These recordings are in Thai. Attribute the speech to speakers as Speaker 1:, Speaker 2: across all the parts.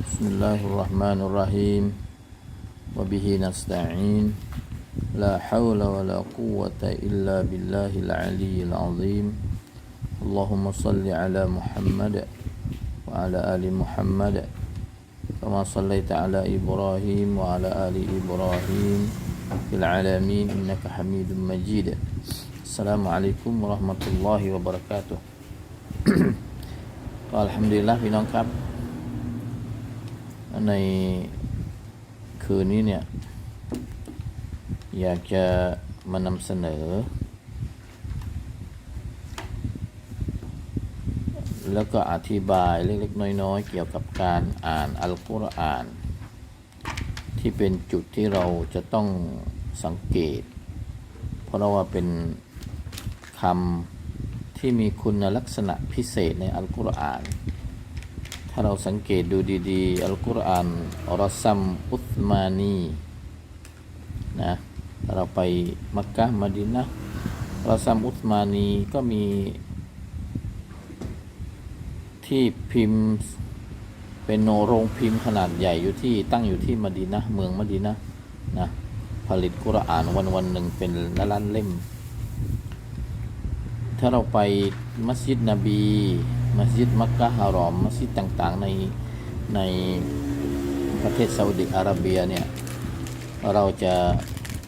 Speaker 1: بسم الله الرحمن الرحيم. وبه نستعين. لا حول ولا قوة إلا بالله العلي العظيم. اللهم صل على محمد وعلى آل محمد كما صليت على إبراهيم وعلى آل إبراهيم في العالمين. إنك حميد مجيد. السلام عليكم ورحمة الله وبركاته. ก็อัลฮัมดุลิลละพี่น้องครับ ในคืนนี้เนี่ย อยากจะมานำเสนอ แล้วก็อธิบายเล็กๆ น้อย ๆ เกี่ยวกับการอ่านอัลกุรอาน ที่เป็นจุดที่เราจะต้องสังเกต เพราะว่าเป็นคำที่มีคุณลักษณะพิเศษในอัลกุรอาน ถ้าเราสังเกตดูดีๆ อัลกุรอานอัลซัมอุสมานีนะถ้าเราไปมักกะห์มะดินนะอัลซัมอุสมานีก็มีที่พิมพ์เป็นโนโรงพิมพ์ขนาดใหญ่อยู่ที่ตั้งอยู่ที่มะดีนนะเมืองมะดีนนะนะผลิตกุรอานวันวันหนึ่งเป็นล้านเล่ม ถ้าเราไปมัสยิดนบี มัสยิดมักกะฮารอมมัสยิดต่างๆในในประเทศซาอุดิอาระเบียเนี่ยเราจะ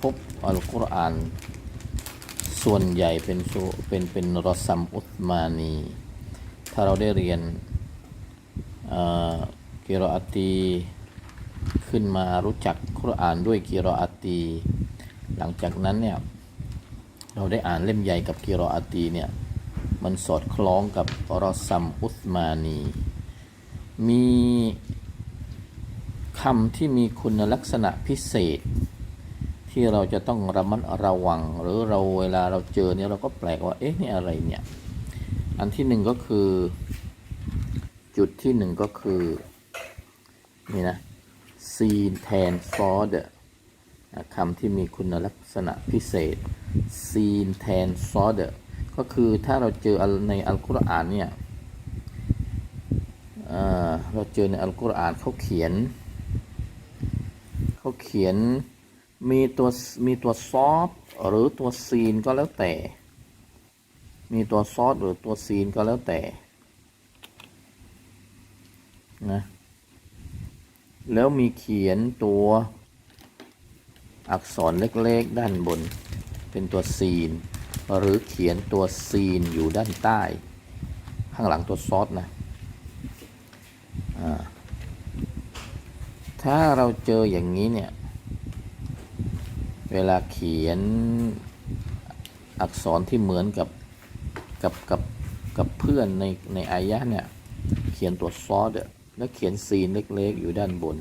Speaker 1: พบอัลกุรอานส่วนใหญ่เป็นเป็นเป็นรอซัมอุสมานี ถ้าเราได้เรียนกิรออตีขึ้นมารู้จักกุรอานด้วยกิรออตีหลังจากนั้นเนี่ยเราได้อ่านเล่มใหญ่กับกิรออตีเนี่ย มันสอดคล้องกับรอซัมอุสมานี มีคำที่มีคุณลักษณะพิเศษ ที่เราจะต้องระมัดระวัง หรือเราเวลาเราเจอเนี่ยเราก็แปลกว่า เอ๊ะนี่อะไรเนี่ย อันที่หนึ่งก็คือ จุดที่หนึ่งก็คือ นี่นะซีนแทนซอดคำที่มีคุณลักษณะพิเศษซีนแทนซอด ก็คือถ้าเราเจอในอัลกุรอานเนี่ยเราเจอในอัลกุรอานเขาเขียน เขาเขียนมีตัวมีตัวซอดหรือตัวซีนก็แล้วแต่ มีตัวซอสหรือตัวซีนก็แล้วแต่นะแล้วมีเขียนตัวอักษรเล็กๆด้านบน เป็นตัวซีน หรือเขียนตัวซีนอยู่ด้านใต้ ข้างหลังตัวซอสนะถ้าเราเจออย่างนี้เนี่ย เวลาเขียนอักษรที่เหมือนกับกับกับกับเพื่อนในในอายะเนี่ย เขียนตัวซอสแล้วเขียนซีนเล็กๆ อยู่ด้านบน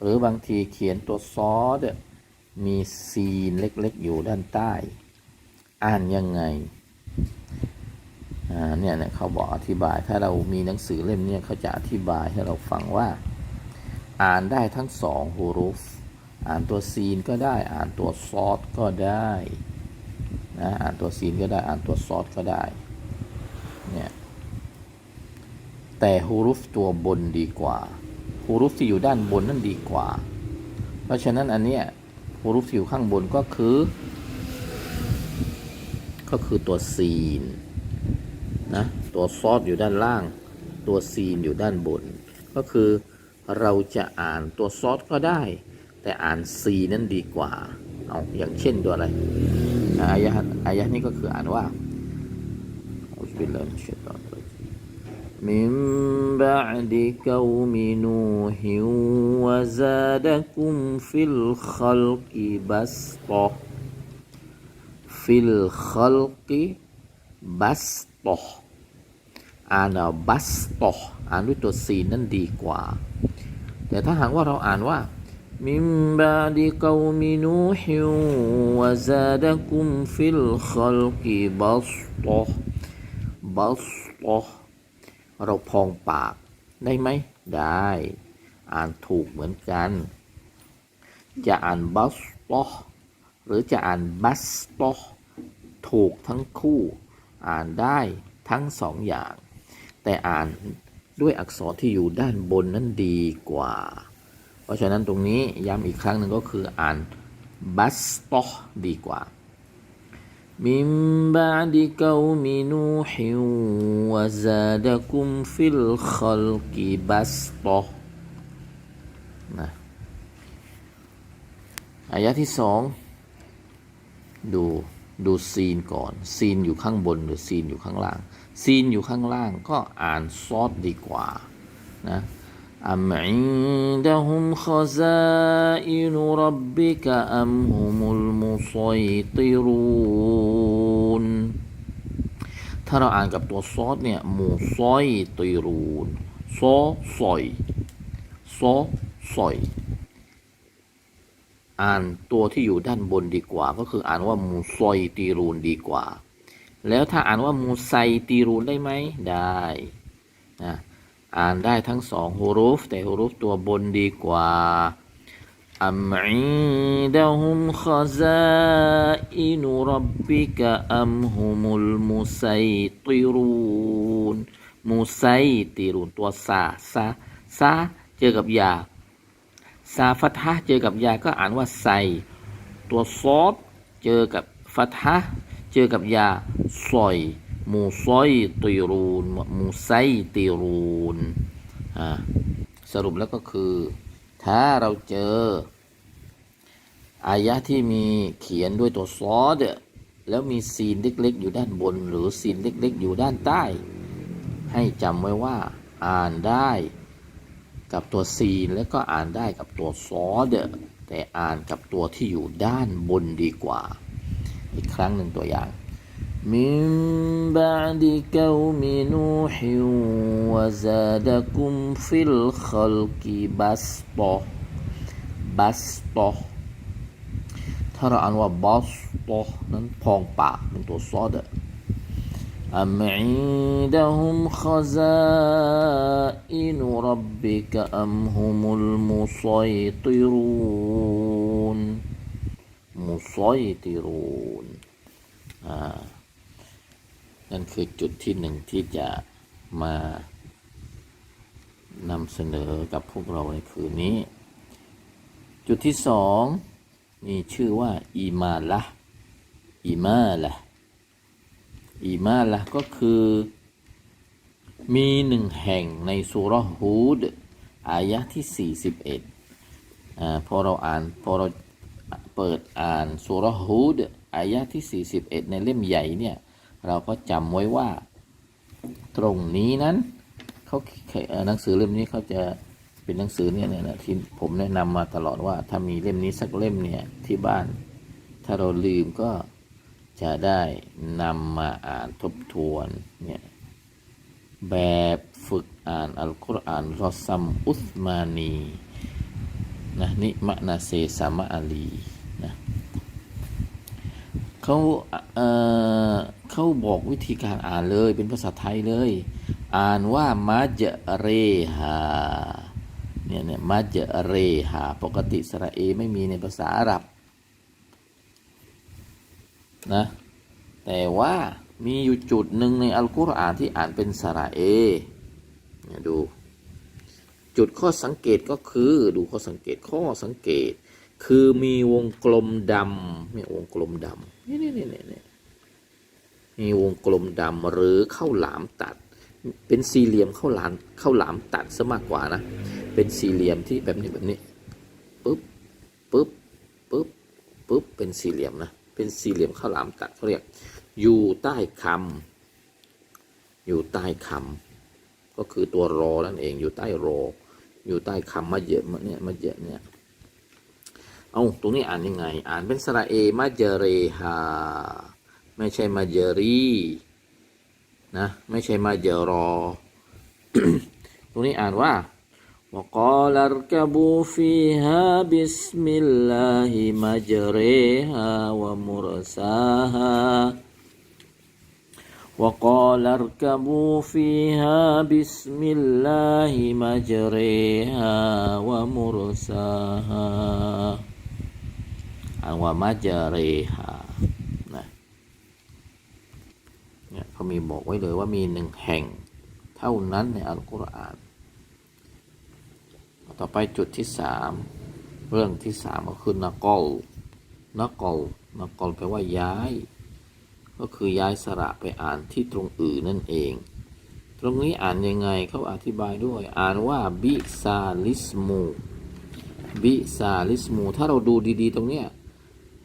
Speaker 1: หรือบางทีเขียนตัวซอสมีซีนเล็กๆ อยู่ด้านใต้ อ่านยังไงอ่าเนี่ยเนี่ยเขาบอกอธิบาย ถ้าเรามีหนังสือเล่มเนี้เขาจะอธิบายให้เราฟังว่า อ่านได้ทั้งสองฮูรุฟอ่านตัวซีนก็ได้ อ่านตัวซอสก็ได้นะอ่านตัวซีนก็ได้ อ่านตัวซอสก็ได้เนี่ยแต่ฮูรุฟตัวบนดีกว่าฮูรุฟที่อยู่ด้านบนนั่นดีกว่า เพราะฉะนั้นอันเนี้ยฮูรุฟที่อยู่ข้างบนก็คือ ก็คือตัวซีนนะตัวซอสอยู่ด้านล่าง ตัวซีนอยู่ด้านบน ก็คือเราจะอ่านตัวซอสก็ได้ แต่อ่านซีนั้นดีกว่า เอาอย่างเช่นตัวอะไรอายะห์อายะห์นี้ก็คืออ่านว่าอัลบิลลาฮิมิชัยฏอนรจีมมินบะดิกอมินูฮิวะซาดะกุมฟิลคัลกิบัสตอ ฟิลคอลกิบัสตออ่านบัสตออ่านด้วยตัวซีนั่นดีกว่า แต่ถ้าหากว่าเราอ่านว่ามิมบาดิกามินูฮิววะซาดกุมฟิลคอลกิบัสตอบัสตอเราพองปากได้ไหม ได้ อ่านถูกเหมือนกัน จะอ่านบัสตอหรือจะอ่านบัสตอ ถูกทั้งคู่ อ่านได้ทั้งสองอย่าง แต่อ่านด้วยอักษรที่อยู่ด้านบนนั้นดีกว่า เพราะฉะนั้นตรงนี้ย้ำอีกครั้งหนึ่งก็คืออ่านบัสตอดีกว่ามิมบาดิกาวมินูฮิวะซาดะกุมฟิลขลกิบัสตอนะอายะที่สองดู ดูซีนก่อนซีนอยู่ข้างบนหรือซีนอยู่ข้างล่างซีนอยู่ข้างล่างก็อ่านซอดดีกว่านะอัมอินดะฮุมขซาอินุรับบิกะอัมฮุมุลมุซัยติรูนถ้าเราอ่านกับตัวซอดเนี่ยมุซัยติรูนซอซอยซอซอย อ่านตัวที่อยู่ด้านบนดีกว่า ก็คืออ่านว่ามูซอยตีรูนดีกว่า แล้วถ้าอ่านว่ามูไซตีรูนได้ไหมได้นะอ่านได้ทั้งสองฮูรุฟแต่ฮูรุฟตัวบนดีกว่าอัมอิดะฮุมขซาอินุรับบิกะอัมฮุมุลมุไซตีรูนมูไซตีรูนตัวซาซาซาเจอกับยา ซาฟัตฮะเจอกับยาก็อ่านว่าไซตัวซอดเจอกับฟัตฮะเจอกับยาซอยมูซอยติรูนมูไซติรูนสรุปแล้วก็คือ ถ้าเราเจอ อายะที่มีเขียนด้วยตัวซอดแล้วมีซีนเล็ก ๆ อยู่ด้านบน หรือซีนเล็ก ๆ อยู่ด้านใต้ ให้จำไว้ว่า อ่านได้ กับตัวซีแล้วก็อ่านได้กับตัวซอเดแต่อ่านกับตัวที่อยู่ด้านบนดีกว่า อีกครั้งหนึ่งตัวอย่างมิมบาดิกาวมินูฮิวะซาดะกุมฟิลขลกิบัสตบัสตถ้าเราอ่านว่าบัสตนั้นพองปากเป็นตัวซอเด أم عندهم خزائن ربك أم هم المسيطرون مسيطرون อ่านั่นคือจุดที่หนึ่งที่จะมานำเสนอกับพวกเราในคืนนี้ จุดที่สองมีชื่อว่า อีมาละ อีมาละ อีมาละก็คือ มีหนึ่งแห่งในสุรฮูดอายะที่ 41อ่าพอเราอ่านพอเราเปิดอ่านสุรฮูดอายะที่ 41 ในเล่มใหญ่เนี่ยเราก็จำไว้ว่าตรงนี้นั้นเขาหนังสือเล่มนี้เขาจะเป็นหนังสือเนี่ยเนี่ยนะที่ผมแนะนำมาตลอดว่าถ้ามีเล่มนี้สักเล่มเนี่ยที่บ้าน ถ้าเราลืมก็ จะได้นำมาอ่านทบทวนเนี่ยแบบฝึกอ่านอัลกุรอานรอซัมอุสมานีนะนิมะนาเซสามะอาลีนะเขาเออเขาบอกวิธีการอ่านเลยเป็นภาษาไทยเลย อ่านว่ามาเจเรฮาเนี่ยเนี่ยมาเจเรฮาปกติสระเอไม่มีในภาษาอาหรับ นะแต่ว่ามีอยู่จุดหนึ่งในอัลกุรอานที่อ่านเป็นสระเอดู จุดข้อสังเกตก็คือดูข้อสังเกตข้อสังเกต คือมีวงกลมดำเนี่ยวงกลมดำนี่นี่นี่นี่มีวงกลมดำหรือข้าวหลามตัด เป็นสี่เหลี่ยมข้าวหลามข้าวหลามตัดซะมากกว่านะ เป็นสี่เหลี่ยมที่แบบนี้แบบนี้ปึ๊บปึ๊บปึ๊บปึ๊บเป็นสี่เหลี่ยมนะ เป็นสี่เหลี่ยมข้าวหลามตัดเขาเรียก อยู่ใต้คำอยู่ใต้คำก็คือตัวรอนั่นเองอยู่ใต้รอ อยู่ใต้คำมาเยอะมาเนี่ยมาเยอะเนี่ยเอาตรงนี้อ่านยังไง อ่านเป็นสระเอมาเจเรฮาไม่ใช่มาเจรีนะ ไม่ใช่มาเจรอ ตรงนี้อ่านว่า وقال اركبوا فيها بسم الله مجريها ومرساها وقال اركبوا فيها بسم الله مجريها ومرساها อ่านว่ามาเจเรฮานะเนี่ยเขามีบอกไว้เลยว่ามีหนึ่งแห่ง ถ เท่านั้นในอัลกุรอาน ต่อไปจุดที่สามเรื่องที่สามก็คือนักกอลนักกอลนักกอลแปลว่าย้าย ก็คือย้ายสระไปอ่านที่ตรงอื่นนั่นเอง ตรงนี้อ่านยังไงเขาอธิบายด้วย อ่านว่าบิซาลิสมูบิซาลิสมูถ้าเราดูดีๆ ตรงเนี้ย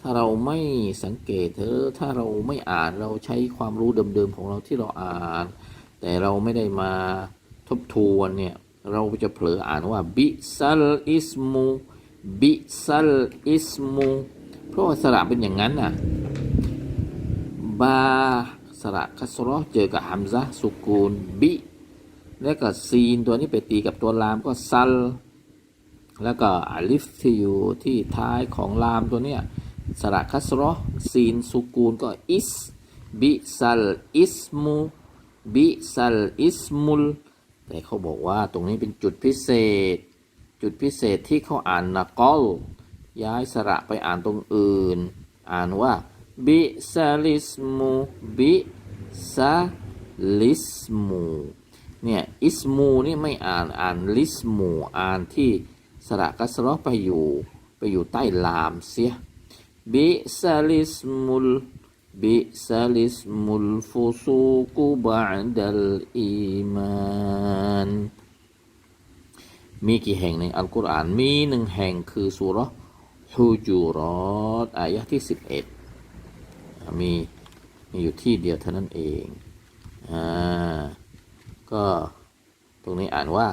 Speaker 1: ถ้าเราไม่สังเกตเธอถ้าเราไม่อ่านเราใช้ความรู้เดิมๆของเราที่เราอ่าน แต่เราไม่ได้มาทบทวนเนี่ย เราจะเผลออ่านว่าบิซัลอิสมูบิซัลอิสมูเพราะว่าสระเป็นอย่างนั้นน่ะบาสระคัสรอเจอกับฮัมซะสุกูลบิแล้วก็ซีนตัวนี้ไปตีกับตัวลามก็ซัล แล้วก็อาลิฟที่อยู่ที่ท้ายของลามตัวเนี้ยสระคัสรอซีนสุกูลก็อิสบิซัลอิสมูบิซัลอิสมุล แต่เขาบอกว่าตรงนี้เป็นจุดพิเศษ จุดพิเศษที่เขาอ่านนักกอลย้ายสระไปอ่านตรงอื่น อ่านว่าบิซาลิสมูบิซาลิสมูเนี่ยอิสมูนี่ไม่อ่านอ่านลิสมูอ่านที่สระกัสรอไปอยู่ไปอยู่ใต้ลามเสียบิซาลิสมุล بئس الاسم الفسوق بعد الإيمان มีกี่แห่งในอัลกุรอาน มีหนึ่งแห่งคือสุเราะห์ฮุจูรอตอายะห์ที่สิบเอ็ดมีมีอยู่ที่เดียวเท่านั้นเองอ่าก็ตรงนี้อ่านว่า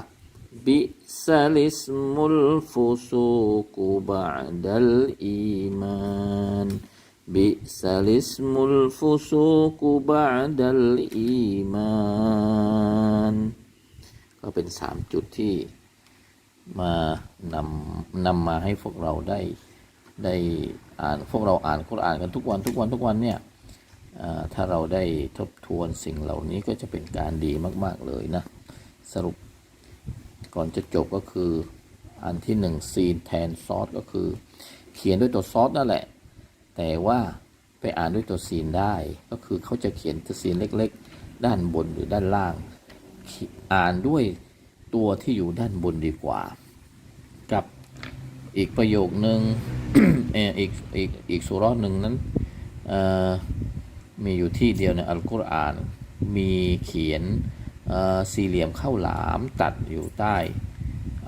Speaker 1: บิซาลิสมุลฟุซูกุบะดัลอีมาน بئس الاسم الفسوق بعد الإيمان ก็เป็นสามจุดที่มานำนำมาให้พวกเราได้ได้อ่านพวกเราอ่านคุรอานกันทุกวันทุกวันทุกวันเนี่ยอ่าถ้าเราได้ทบทวนสิ่งเหล่านี้ก็จะเป็นการดีมาก ๆ เลยนะ สรุปก่อนจะจบก็คืออันที่หนึ่งซีนแทนซอสก็คือ เขียนด้วยตัวซอสนั่นแหละ แต่ว่าไปอ่านด้วยตัวซีนได้ ก็คือเขาจะเขียนตัวซีนเล็กๆ ด้านบนหรือด้านล่าง อ่านด้วยตัวที่อยู่ด้านบนดีกว่า กับอีกประโยคนึงเอออีกอีกอีกสุราะห์หนึ่งนั้นมีอยู่ที่เดียวในอัลกุรอาน มีเขียนสี่เหลี่ยมข้าวหลามตัดอยู่ใต้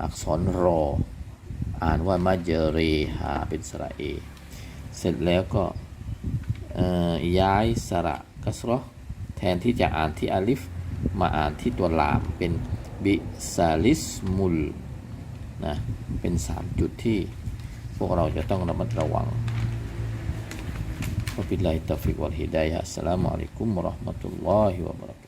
Speaker 1: อักษรรอ อ่านว่ามาเจเรหาเป็นสระเอ เสร็จแล้วก็ย้ายสระกัสรอแทนที่จะอ่านที่อาลิฟ มาอ่านที่ตัวลามเป็นบิซาลิสมุลนะเป็นสามจุดที่พวกเราจะต้องระมัดระวังวะบิลลาฮิตตอฟิกวัลฮิดายะฮ์อัสลามุอะลัยกุมวะราะห์มะตุลลอฮิวะบะเราะกาตุ